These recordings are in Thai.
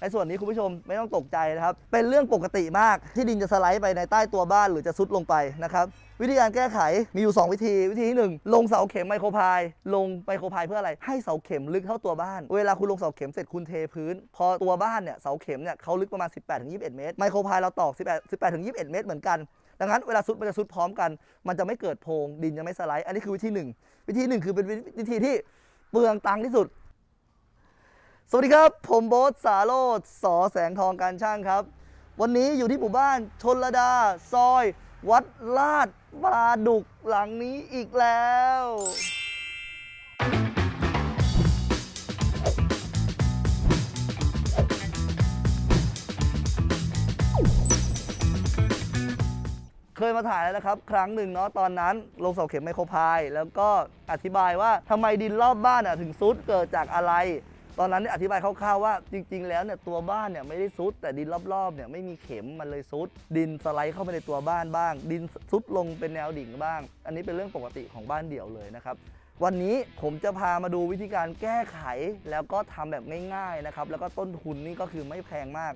ในส่วนนี้คุณผู้ชมไม่ต้องตกใจนะครับ เป็นเรื่องปกติมากที่ดินจะสไลด์ไปในใต้ตัวบ้านหรือจะซุดลงไปนะครับวิธีการแก้ไขมีอยู่ 2 วิธี วิธีที่หนึ่งลงเสาเข็มไมโครพาย ลงไมโครพายเพื่ออะไร ให้เสาเข็มลึกเท่าตัวบ้าน เวลาคุณลงเสาเข็มเสร็จคุณเทพื้น พอตัวบ้านเนี่ยเสาเข็มเนี่ยเขาลึกประมาณ 18-21 เมตร ไมโครพายเราตอก 18-21 เมตรเหมือนกันดังนั้นเวลาซุดมันจะซุดพร้อมกัน มันจะไม่เกิดโพงดินจะไม่สไลด์ อันนี้คือวิธีหนึ่ง วิธีหนึ่งคือเป็นวิธีที่เปลืองตังค์ที่สุด สวัสดีครับ ผมโบ๊ทสาโรดสอแสงทองการช่างครับ วันนี้อยู่ที่หมู่บ้านชนระดา ซอย วัดลาดปลาดุกหลังนี้อีกแล้ว เคยมาถ่ายแล้วนะครับ ครั้งหนึ่งเนาะตอนนั้น ลงเสาเข็มไมโครพาย แล้วก็อธิบายว่าทำไมดินรอบบ้านอะถึงซุดเกิดจากอะไร ตอนนั้นเนี่ยอธิบายคร่าวๆว่าจริง ๆ แล้วเนี่ยตัวบ้านเนี่ยไม่ได้ซุด แต่ดินรอบๆเนี่ยไม่มีเข็มมันเลยซุด ดินสไลด์เข้าไปในตัวบ้านบ้าง ดินซุดลงเป็นแนวดิ่งบ้าง อันนี้เป็นเรื่องปกติของบ้านเดี่ยวเลยนะครับวันนี้ผมจะพามาดูวิธีการแก้ไขแล้วก็ทำแบบง่ายๆนะครับแล้วก็ต้นทุนนี่ก็คือไม่แพงมาก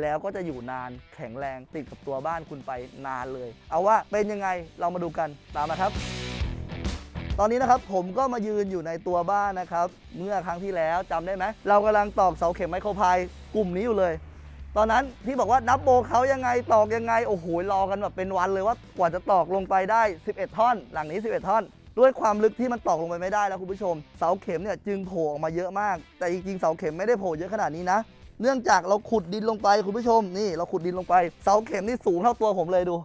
แล้วก็จะอยู่นานแข็งแรงติดกับตัวบ้านคุณไปนานเลย เอาว่าเป็นยังไงเรามาดูกันตามมาครับ ตอนนี้นะครับผมก็มายืนอยู่ในตัวบ้านนะครับ เมื่อครั้งที่แล้วจำได้ไหมเรากำลังตอกเสาเข็มไมโครพายกลุ่มนี้อยู่เลย ตอนนั้นที่บอกว่านับโบเขายังไงตอกยังไงโอ้โหรอกันแบบเป็นวันเลยว่ากว่าจะตอกลงไปได้ 11 ท่อน หลังนี้ 11 ท่อนด้วยความลึกที่มันตอกลงไปไม่ได้แล้วคุณผู้ชม เสาเข็มเนี่ยจึงโผล่ออกมาเยอะมาก แต่จริงๆเสาเข็มไม่ได้โผล่เยอะขนาดนี้นะ เนื่องจากเราขุดดินลงไปคุณผู้ชมนี่เราขุดดินลงไป เสาเข็มนี่สูงเท่าตัวผมเลยดู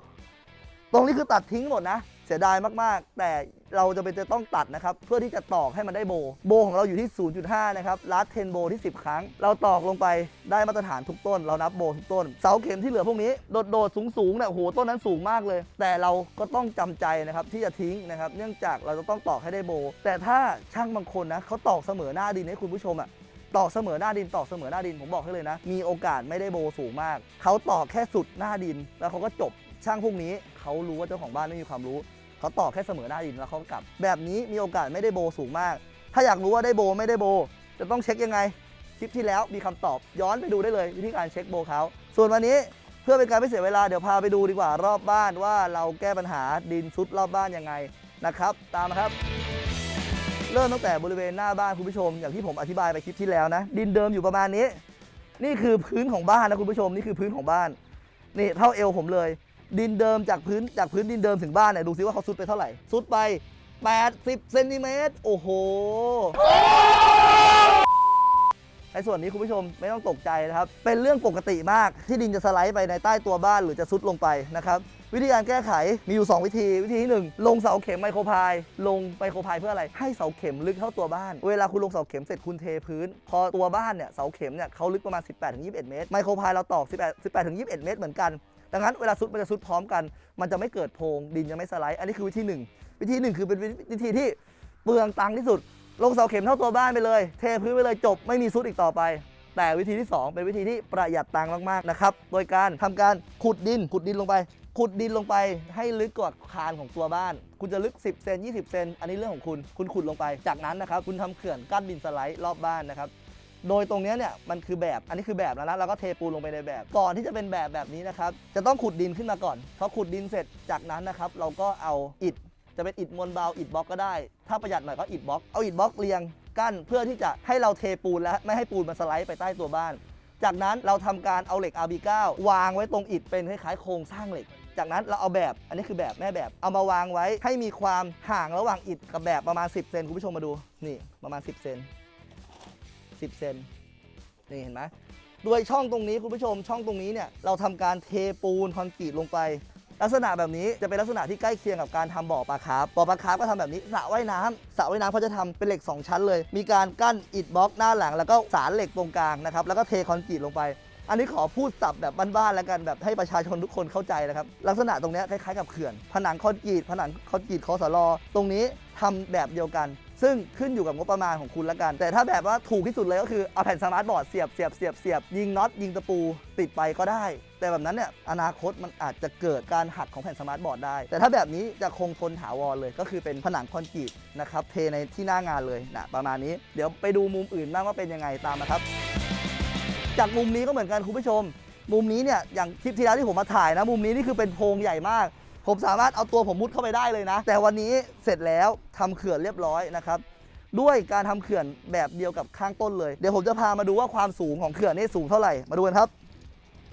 ตรงนี้คือตัดทิ้งหมดนะ สียดายมากๆ แต่เราจะเป็นจะต้องตัดนะครับ เพื่อที่จะตอกให้มันได้โบ โบของเราอยู่ที่ 0.5 นะครับลัดเทนโบที่ 10 ครั้ง เราตอกลงไปได้มาตรฐานทุกต้น เรานับโบทุกต้น เสาเข็มที่เหลือพวกนี้ โดดโดดสูงสูงๆเนี่ยโอ้โหต้นนั้นสูงมากเลย แต่เราก็ต้องจำใจนะครับที่จะทิ้งนะครับ เนื่องจากเราจะต้องตอกให้ได้โบ แต่ถ้าช่างบางคนนะเขาตอกเสมอหน้าดินให้คุณผู้ชมอะตอกเสมอหน้าดินตอกเสมอหน้าดินผมบอกให้เลยนะ มีโอกาสไม่ได้โบสูงมาก เขาตอกแค่สุดหน้าดิน แล้วเขาก็จบช่างพวกนี้เขารู้ว่าเจ้าของบ้านไม่มีความรู้ เขาตอกแค่เสมอหน้าดินแล้วเขากลับ แบบนี้มีโอกาสไม่ได้โบสูงมาก ถ้าอยากรู้ว่าได้โบไม่ได้โบ จะต้องเช็คยังไงคลิปที่แล้วมีคำตอบย้อนไปดูได้เลยวิธีการเช็คโบเขาส่วนวันนี้เพื่อเป็นการไม่เสียเวลาเดี๋ยวพาไปดูดีกว่ารอบบ้านว่าเราแก้ปัญหาดินซุดรอบบ้านยังไงนะครับ ตามมาครับเริ่มตั้งแต่บริเวณหน้าบ้านคุณผู้ชม อย่างที่ผมอธิบายไปคลิปที่แล้วนะ ดินเดิมอยู่ประมาณนี้ นี่คือพื้นของบ้านนะคุณผู้ชม นี่คือพื้นของบ้าน นี่เท่าเอวผมเลย ดินเดิมจากพื้นจากพื้นดินเดิมถึงบ้านเนี่ยดูซิว่าเขาซุดไปเท่าไหร่ซุดไป 80เซนติเมตรโอ้โหในส่วนนี้คุณผู้ชมไม่ต้องตกใจนะครับ เป็นเรื่องปกติมากที่ดินจะสไลด์ไปในใต้ตัวบ้านหรือจะซุดลงไปนะครับ วิธีการแก้ไขมีอยู่ 2 วิธี วิธีที่หนึ่งลงเสาเข็มไมโครพาย ลงไมโครพายเพื่ออะไร ให้เสาเข็มลึกเท่าตัวบ้าน เวลาคุณลงเสาเข็มเสร็จคุณเทพื้น พอตัวบ้านเนี่ยเสาเข็มเนี่ยเขาลึกประมาณ 18-21 เมตร ไมโครพายเราตอก 18 18-21 เมตรเหมือนกัน ดังนั้นเวลาซุดมันจะซุดพร้อมกัน มันจะไม่เกิดโพรงดินจะไม่สไลด์ อันนี้คือวิธีหนึ่งวิธีหนึ่งคือเป็นวิธีที่เปลืองตังค์ที่สุด ลงเสาเข็มเท่าตัวบ้านไปเลย เทพื้นไปเลยจบไม่มีซุดอีกต่อไป แต่วิธีที่ 2 เป็นวิธีที่ประหยัดตังค์มากๆนะครับโดยการทำการขุดดินขุดดินลงไปขุดดินลงไปให้ลึกกว่าคานของตัวบ้าน คุณจะลึก 10 เซน 20 เซน อันนี้เรื่องของคุณ คุณขุดลงไป จากนั้นนะครับ คุณทำเขื่อนกั้นดินสไลด์รอบบ้านนะครับ โดยตรงนี้เนี่ยมันคือแบบอันนี้คือแบบแล้วนะแล้วก็เทปูนลงไปในแบบ ก่อนที่จะเป็นแบบแบบนี้นะครับจะต้องขุดดินขึ้นมาก่อนพอขุดดินเสร็จจากนั้นนะครับเราก็เอาอิฐจะเป็นอิฐมวลเบาอิฐบล็อกก็ได้ ถ้าประหยัดหน่อยก็อิฐบล็อกเอาอิฐบล็อกเรียงกั้นเพื่อที่จะให้เราเทปูนและไม่ให้ปูนมันสไลด์ไปใต้ตัวบ้าน จากนั้นเราทำการเอาเหล็ก RB9 วางไว้ตรงอิฐเป็นคล้ายๆโครงสร้างเหล็ก จากนั้นเราเอาแบบอันนี้คือแบบแม่แบบ เอามาวางไว้ให้มีความห่างระหว่างอิฐกับแบบประมาณ 10 เซนคุณผู้ชมมาดูนี่ประมาณ 10 เซน 10เซนนี่เห็นไหมโดยช่องตรงนี้คุณผู้ชมช่องตรงนี้เนี่ยเราทำการเทปูนคอนกรีตลงไป ลักษณะแบบนี้จะเป็นลักษณะที่ใกล้เคียงกับการทำบ่อปลาคาร์ฟบ่อปลาคาร์ฟก็ทำแบบนี้สระว่ายน้ำสระว่ายน้ำเขาจะทำเป็นเหล็ก 2 ชั้นเลย มีการกั้นอิฐบล็อกหน้าหลัง แล้วก็สารเหล็กตรงกลางนะครับแล้วก็เทคอนกรีตลงไป อันนี้ขอพูดสับแบบบ้านๆแล้วกันแบบให้ประชาชนทุกคนเข้าใจนะครับลักษณะตรงนี้คล้ายๆกับเขื่อน ผนังคอนกรีตผนังคอนกรีตคอสลอตรงนี้ทำแบบเดียวกัน ซึ่งขึ้นอยู่กับงบประมาณของคุณละกัน แต่ถ้าแบบว่าถูกที่สุดเลยก็คือเอาแผ่นสมาร์ทบอร์ดเสียบเสียบเสียบเสียบยิงน็อตยิงตะปูติดไปก็ได้ แต่แบบนั้นเนี่ยอนาคตมันอาจจะเกิดการหักของแผ่นสมาร์ทบอร์ดได้ แต่ถ้าแบบนี้จะคงทนถาวรเลย ก็คือเป็นผนังคอนกรีตนะครับเทในที่หน้างานเลยนะประมาณนี้เดี๋ยวไปดูมุมอื่นบ้างว่าเป็นยังไงตามมาครับ จากมุมนี้ก็เหมือนกันคุณผู้ชม มุมนี้เนี่ยอย่างคลิปที่แล้วที่ผมมาถ่ายนะ มุมนี้นี่คือเป็นโพรงใหญ่มาก ผมสามารถเอาตัวผมมุดเข้าไปได้เลยนะ แต่วันนี้เสร็จแล้วทำเขื่อนเรียบร้อยนะครับด้วยการทำเขื่อนแบบเดียวกับข้างต้นเลย เดี๋ยวผมจะพามาดูว่าความสูงของเขื่อนนี่สูงเท่าไหร่ มาดูกันครับ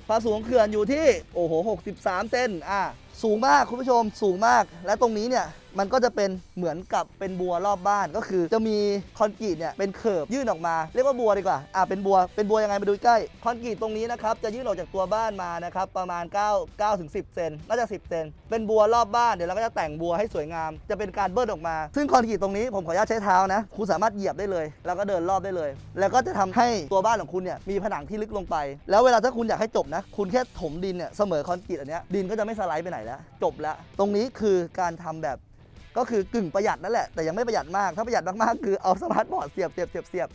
ความสูงของเขื่อนอยู่ที่โอ้โห 63 เซนอะสูงมากคุณผู้ชมสูงมาก และตรงนี้เนี่ย มันก็จะเป็นเหมือนกับเป็นบัวรอบบ้านก็คือ จะมีคอนกรีตเนี่ยเป็นเขิบยื่นออกมา เรียกว่าบัวดีกว่าอะเป็นบัวเป็นบัวยังไงมาดูใกล้คอนกรีตตรงนี้นะครับจะยื่นออกจากตัวบ้านมานะครับประมาณ 9 9ถึง10 เซนน่าจะ 10 เซนเป็นบัวรอบบ้านเดี๋ยวเราก็จะแต่งบัวให้สวยงาม จะเป็นการเบิ้ลออกมา ซึ่งคอนกรีตตรงนี้ผมขออนุญาตใช้เท้านะคุณสามารถเหยียบได้เลย แล้วก็เดินรอบได้เลย แล้วก็จะทำให้ตัวบ้านของคุณเนี่ยมีผนังที่ลึกลงไป แล้วเวลาถ้าคุณอยากให้จบนะ คุณแค่ถมดินเนี่ยเสมอคอนกรีตอันเนี้ยดินก็จะไม่สไลด์ไปไหนแล้ว จบแล้ว ตรงนี้คือการทำแบบ ก็คือกึ่งประหยัดนั่นแหละแต่ยังไม่ประหยัดมากถ้าประหยัดมากๆคือเอาสมาร์ทบอร์ดเสียบเสียบเสียบเสียบ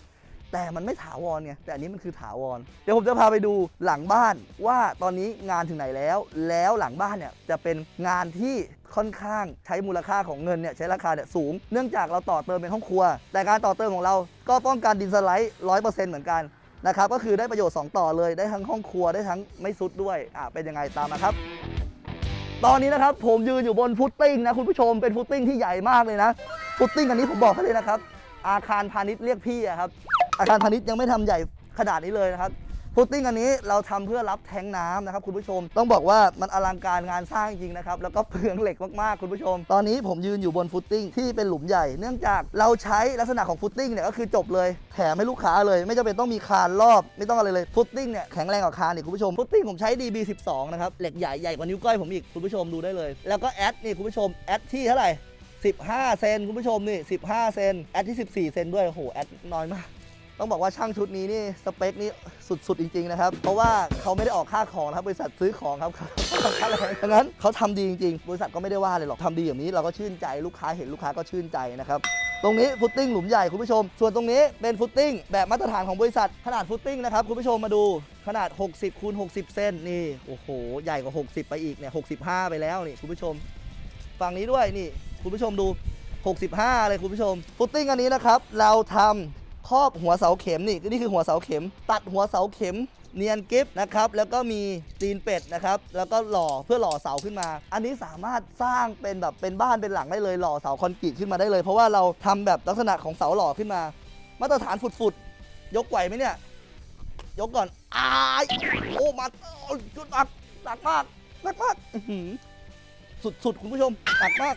แต่มันไม่ถาวรไงแต่อันนี้มันคือถาวร เดี๋ยวผมจะพาไปดูหลังบ้านว่าตอนนี้งานถึงไหนแล้ว แล้วหลังบ้านเนี่ยจะเป็นงานที่ค่อนข้างใช้มูลค่าของเงินเนี่ยใช้ราคาเนี่ยสูง เนื่องจากเราต่อเติมเป็นห้องครัว แต่การต่อเติมของเราก็ป้องกันดินสไลด์ร้อยเปอร์เซ็นต์เหมือนกันนะครับก็คือได้ประโยชน์สองต่อเลยได้ทั้งห้องครัวได้ทั้งไม่ซุดด้วยอะเป็นยังไงตามมาครับ ตอนนี้นะครับผมยืนอยู่บนฟุตติ้งนะคุณผู้ชมเป็นฟุตติ้งที่ใหญ่มากเลยนะฟุตติ้งอันนี้ผมบอกให้เลยนะครับ อาคารพาณิชย์เรียกพี่อะครับ อาคารพาณิชย์ยังไม่ทำใหญ่ขนาดนี้เลยนะครับ ฟุตติ้งอันนี้เราทำเพื่อรับแทงน้ำนะครับคุณผู้ชม ต้องบอกว่ามันอลังการงานสร้างจริงนะครับ แล้วก็เปลืองเหล็กมากๆคุณผู้ชม ตอนนี้ผมยืนอยู่บนฟุตติ้งที่เป็นหลุมใหญ่ เนื่องจากเราใช้ลักษณะของฟุตติ้งเนี่ยก็คือจบเลย แถมให้ลูกค้าเลย ไม่จำเป็นต้องมีคานรอบ ไม่ต้องอะไรเลย ฟุตติ้งเนี่ยแข็งแรงกว่าคานอีกคุณผู้ชม ฟุตติ้งผมใช้ DB12 นะครับ เหล็กใหญ่ใหญ่กว่านิ้วก้อยผมอีกคุณผู้ชมดูได้เลย แล้วก็แอดนี่คุณผู้ชมแอดที่เท่าไหร่15 เซนคุณผู้ชมนี่ 15 เซนแอดที่ 14 เซนด้วยโอ้โหแอดน้อยมาก ต้องบอกว่าช่างชุดนี้นี่สเปคนี่สุดๆจริงๆนะครับ เพราะว่าเขาไม่ได้ออกค่าของนะครับบริษัทซื้อของครับเขาออกค่าแรงดังนั้นเขาทำดีจริงๆ บริษัทก็ไม่ได้ว่าเลยหรอกทำดีอย่างนี้เราก็ชื่นใจลูกค้าเห็นลูกค้าก็ชื่นใจนะครับ ตรงนี้ฟุตติ้งหลุมใหญ่คุณผู้ชม ส่วนตรงนี้เป็นฟุตติ้งแบบมาตรฐานของบริษัทขนาดฟุตติ้งนะครับคุณผู้ชมมาดูขนาด 60คูณ60เซนนี่โอ้โห ใหญ่กว่า 60 ไปอีกเนี่ย65 ไปแล้วนี่คุณผู้ชม ฝั่งนี้ด้วยนี่คุณผู้ชมดู 65 เลยคุณผู้ชม ฟุตติ้งอันนี้นะครับ เราทำ รอบหัวเสาเข็มนี่นี่คือหัวเสาเข็ม ตัดหัวเสาเข็มเนียนกิฟนะครับ แล้วก็มีตีนเป็ดนะครับ แล้วก็หล่อเพื่อหล่อเสาขึ้นมา อันนี้สามารถสร้างเป็นแบบเป็นบ้านเป็นหลังได้เลยหล่อเสาคอนกรีตขึ้นมาได้เลย เพราะว่าเราทำแบบลักษณะของเสาหล่อขึ้นมา มาตรฐานฝุดๆยกไหวไหมเนี่ย ยกก่อนอายโอ้มาโอ้ยหนักหนักมากหนักมากสุดๆคุณผู้ชมหนักมาก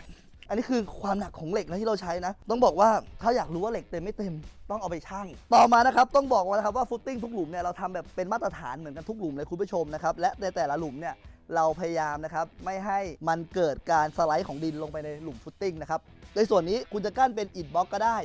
อันนี้คือความหนักของเหล็กนะที่เราใช้นะ ต้องบอกว่าถ้าอยากรู้ว่าเหล็กเต็มไม่เต็มต้องเอาไปชั่ง ต่อมานะครับต้องบอกว่านะครับว่าฟุตติ้งทุกหลุมเนี่ยเราทำแบบเป็นมาตรฐานเหมือนกันทุกหลุมเลยคุณผู้ชมนะครับและในแต่ละหลุมเนี่ยเราพยายามนะครับไม่ให้มันเกิดการสไลด์ของดินลงไปในหลุมฟุตติ้งนะครับในส่วนนี้คุณจะกั้นเป็นอิฐบล็อกก็ได้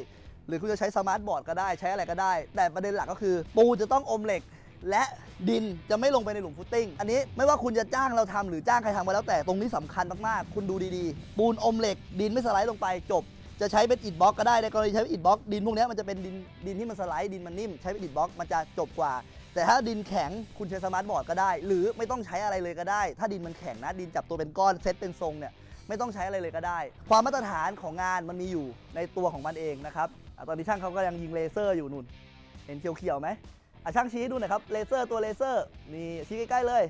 หรือคุณจะใช้สมาร์ทบอร์ดก็ได้ใช้อะไรก็ได้ แต่ประเด็นหลักก็คือ ปูจะต้องอมเหล็ก และดินจะไม่ลงไปในหลุมฟุตติ้ง อันนี้ไม่ว่าคุณจะจ้างเราทำหรือจ้างใครทำมาแล้วแต่ตรงนี้สำคัญมากๆ คุณดูดีๆ ปูนอมเหล็ก ดินไม่สไลด์ลงไปจบ จะใช้เป็นอิฐบล็อกก็ได้ในกรณีใช้เป็นอิฐบล็อกดินพวกนี้มันจะเป็นดินดินที่มันสไลด์ดินมันนิ่มใช้เป็นอิฐบล็อกมันจะจบกว่า แต่ถ้าดินแข็งคุณใช้สมาร์ทบอร์ดก็ได้ หรือไม่ต้องใช้อะไรเลยก็ได้ ถ้าดินมันแข็งนะดินจับตัวเป็นก้อนเซตเป็นทรงเนี่ยไม่ต้องใช้อะไรเลยก็ได้ ความมาตรฐานของงานมันมีอยู่ในตัวของมันเองนะครับอตอนนี้ช่างเขาก็ยังยิงเลเซอร์อยู่นู่น เห็นเขียวๆไหม อะช่างชี้ดูหน่อยครับเลเซอร์ตัวเลเซอร์นี่ชี้ใกล้ ๆ เลย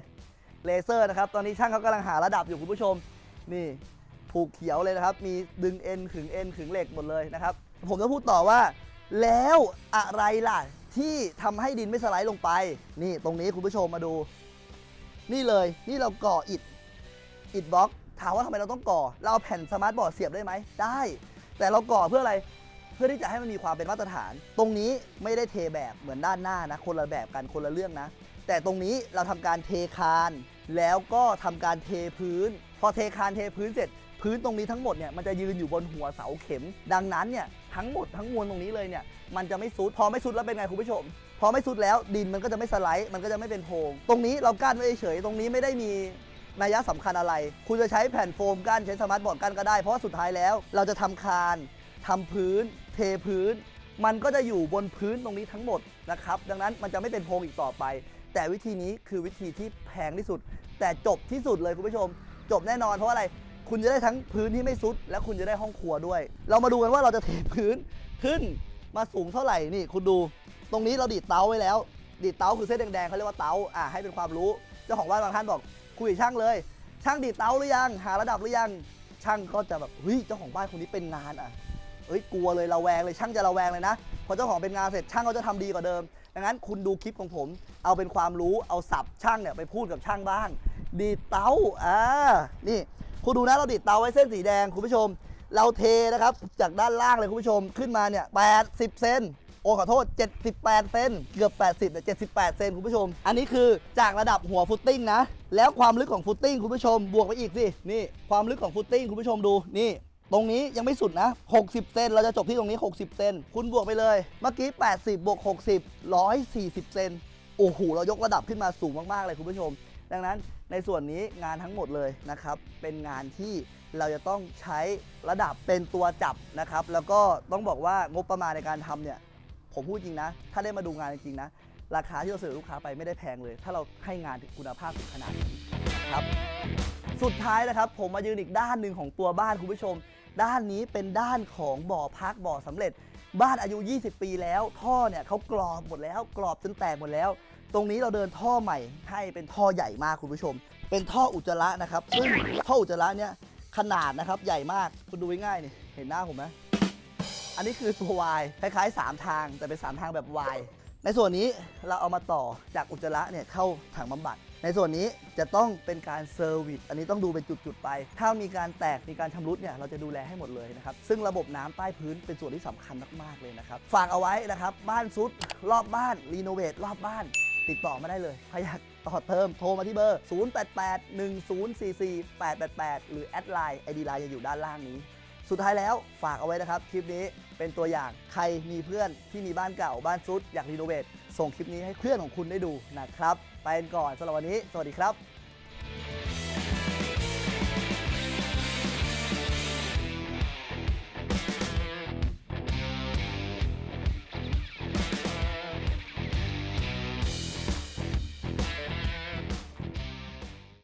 เลเซอร์นะครับตอนนี้ช่างเขากำลังหาระดับอยู่คุณผู้ชม นี่ผูกเขียวเลยนะครับ มีดึงเอ็นขึงเอ็นขึงเหล็กหมดเลยนะครับ ผมจะพูดต่อว่า แล้วอะไรล่ะ ที่ทำให้ดินไม่สไลด์ลงไป นี่ตรงนี้คุณผู้ชมมาดู นี่เลยนี่เราก่ออิฐอิฐบล็อกถามว่าทำไมเราต้องก่อ เราเอาแผ่นสมาร์ทบอร์ดเสียบได้ไหมได้ แต่เราก่อเพื่ออะไร พื่อที่จะให้มันมีความเป็นมาตรฐาน ตรงนี้ไม่ได้เทแบบเหมือนด้านหน้านะ คนละแบบกันคนละเรื่องนะ แต่ตรงนี้เราทำการเทคาน แล้วก็ทำการเทพื้น พอเทคานเทพื้นเสร็จ พื้นตรงนี้ทั้งหมดเนี่ยมันจะยืนอยู่บนหัวเสาเข็ม ดังนั้นเนี่ยทั้งหมดทั้งมวลตรงนี้เลยเนี่ยมันจะไม่ซุดพอไม่ซุดแล้วเป็นไงคุณผู้ชม พอไม่ซุดแล้วดินมันก็จะไม่สไลด์มันก็จะไม่เป็นโพรงตรงนี้เรากั้นไว้เฉยตรงนี้ไม่ได้มีนัยสำคัญอะไร คุณจะใช้แผ่นโฟมกั้นใช้สมาร์ทบอร์ดกั้นก็ได้ เพราะสุดท้ายแล้ว เราจะทำคาน ทำพื้นเทพื้น มันก็จะอยู่บนพื้นตรงนี้ทั้งหมดนะครับ ดังนั้นมันจะไม่เป็นโพรงอีกต่อไป แต่วิธีนี้คือวิธีที่แพงที่สุด แต่จบที่สุดเลยคุณผู้ชม จบแน่นอนเพราะอะไรคุณจะได้ทั้งพื้นที่ไม่ซุด และคุณจะได้ห้องครัวด้วย เรามาดูกันว่าเราจะเทพื้นขึ้นมาสูงเท่าไหร่นี่คุณดู ตรงนี้เราดีดเตาไว้แล้ว ดีดเตาคือเส้นแดงๆเขาเรียกว่าเตาอะให้เป็นความรู้เจ้าของบ้านบางท่านบอกคุยกับช่างเลย ช่างดีดเตาหรือยัง หาระดับหรือยัง ช่างก็จะแบบเฮ้ยเจ้าของบ้านคนนี้เป็นงานอะ เอ้ยกลัวเลยระแวงเลยช่างจะระแวงเลยนะพอเจ้าของเป็นงานเสร็จช่างก็จะทำดีกว่าเดิม ดังนั้นคุณดูคลิปของผม เอาเป็นความรู้เอาศัพท์ช่างเนี่ยไปพูดกับช่างบ้าง ดีเตาอ่านี่คุณดูนะเราดีเตาไว้เส้นสีแดงคุณผู้ชม เราเทนะครับจากด้านล่างเลยคุณผู้ชมขึ้นมาเนี่ย80เซนโอ้ขอโทษ 78 เซนเกือบ 80เนี่ย78 เซนคุณผู้ชม อันนี้คือจากระดับหัวฟุตติ้งนะ แล้วความลึกของฟุตติ้งคุณผู้ชมบวกไปอีกสิ นี่ ความลึกของฟุตติ้งคุณผู้ชมดู นี่ ตรงนี้ยังไม่สุดนะ 60 เซนเราจะจบที่ตรงนี้ 60 เซนคุณบวกไปเลย เมื่อกี้ 80 บวก 60 140 เซนโอ้โหเรายกระดับขึ้นมาสูงมาก ๆ เลยคุณผู้ชม ดังนั้นในส่วนนี้งานทั้งหมดเลยนะครับ เป็นงานที่เราจะต้องใช้ระดับเป็นตัวจับนะครับ แล้วก็ต้องบอกว่างบประมาณในการทำเนี่ย ผมพูดจริงนะ ถ้าได้มาดูงานจริงนะ ราคาที่เราเสนอลูกค้าไปไม่ได้แพงเลย ถ้าเราให้งานคุณภาพถึงขนาดนี้นะครับ สุดท้ายนะครับ ผมมายืนอีกด้านหนึ่งของตัวบ้านคุณผู้ชม ด้านนี้เป็นด้านของบ่อพักบ่อสำเร็จ บ้านอายุ 20 ปีแล้ว ท่อเนี่ยเขากรอบหมดแล้ว กรอบจนแตกหมดแล้ว ตรงนี้เราเดินท่อใหม่ ให้เป็นท่อใหญ่มากคุณผู้ชม เป็นท่ออุจจาระนะครับซึ่งท่ออุจจาระเนี่ยขนาดนะครับใหญ่มากคุณดูง่ายๆนี่เห็นหน้าผมไหมอันนี้คือตัว Y คล้ายๆ 3 ทางแต่เป็น 3 ทางแบบ Y ในส่วนนี้เราเอามาต่อจากอุจจาระเนี่ยเข้าถังบำบัด ในส่วนนี้จะต้องเป็นการเซอร์วิสอันนี้ต้องดูเป็นจุดๆไป ถ้ามีการแตกมีการชำรุดเนี่ยเราจะดูแลให้หมดเลยนะครับ ซึ่งระบบน้ำใต้พื้นเป็นส่วนที่สำคัญมากๆเลยนะครับ ฝากเอาไว้นะครับบ้านซุดรอบบ้านรีโนเวทรอบบ้านติดต่อมาได้เลยใครอยากต่อเติมโทรมาที่เบอร์ 0881044888 หรือแอดไลน์ไอดีไลน์จะอยู่ด้านล่างนี้ สุดท้ายแล้วฝากเอาไว้นะครับ คลิปนี้เป็นตัวอย่างใครมีเพื่อนที่มีบ้านเก่าบ้านซุดอยากรีโนเวทส่งคลิปนี้ให้เพื่อนของคุณได้ดูนะครับ ไปกันก่อนสำหรับวันนี้ สวัสดีครับ